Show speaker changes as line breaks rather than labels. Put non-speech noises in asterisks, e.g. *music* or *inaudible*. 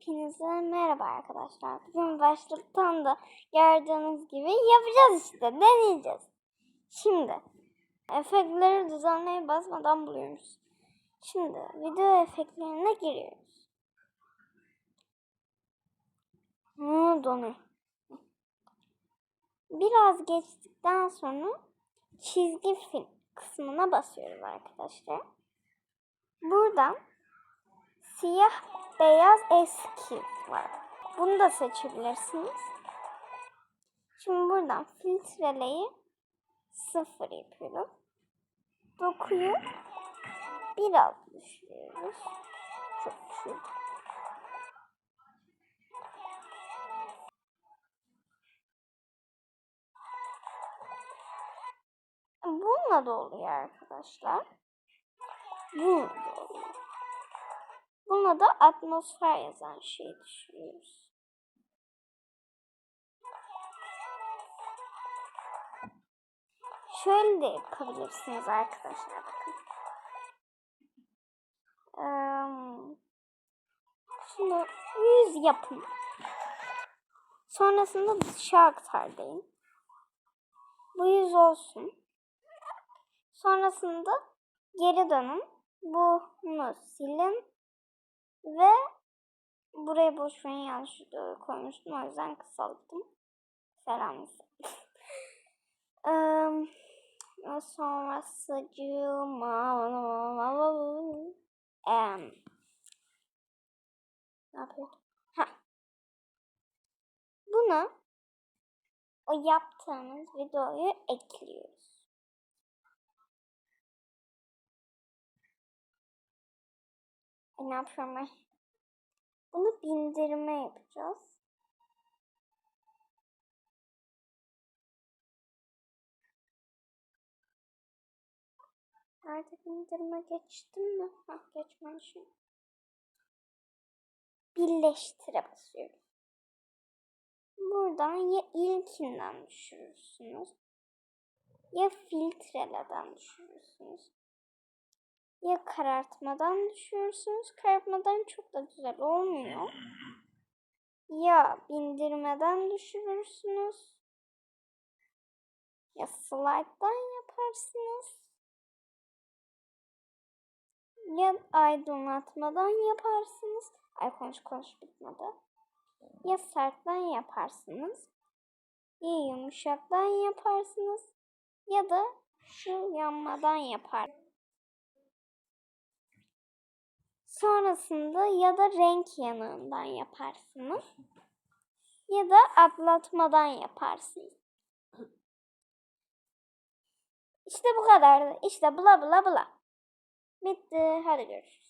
Hepinize merhaba arkadaşlar. Bugün başlıktan da gördüğünüz gibi yapacağız işte. Deneyeceğiz. Şimdi efektleri düzenleye basmadan buluyoruz. Şimdi video efektlerine giriyoruz. Hmm, donuyor. Biraz geçtikten sonra çizgi film kısmına basıyoruz arkadaşlar. Buradan siyah beyaz eski var. Bunu da seçebilirsiniz. Şimdi buradan filtreleyi sıfır yapıyoruz. Dokuyu biraz düşürüyoruz. Çok düşürdük. Bununla da oluyor arkadaşlar. Bununla da oluyor. Buna da atmosfer yazan şeyi düşürüyoruz. Şöyle de yapabilirsiniz arkadaşlar bakın. Ee, şimdi yüz yapın. Sonrasında dışa aktar deyin. Bu yüz olsun. Sonrasında geri dönün. Bunu silin. Ve buraya boş verin yanlış koymuştum. O yüzden kısalttım. Selam. *laughs* um, sonrası cuma um, ne yapıyordum? Ha. Buna o yaptığımız videoyu ekliyoruz. Ne yapıyorum ben? Bunu bindirme yapacağız. Nerede bindirme geçtim mi? Hah geçmemişim. Birleştire basıyorum. Buradan ya ilkinden düşürürsünüz ya filtreleden düşürürsünüz. Ya karartmadan düşürürsünüz. Karartmadan çok da güzel olmuyor. Ya bindirmeden düşürürsünüz. Ya slide'dan yaparsınız. Ya aydınlatmadan yaparsınız. Ay konuş konuş bitmedi. Ya sertten yaparsınız. Ya yumuşaktan yaparsınız. Ya da şu yanmadan yapar. Sonrasında ya da renk yanığından yaparsınız. Ya da atlatmadan yaparsınız. İşte bu kadardı. İşte bla bla bla. Bitti. Hadi görüşürüz.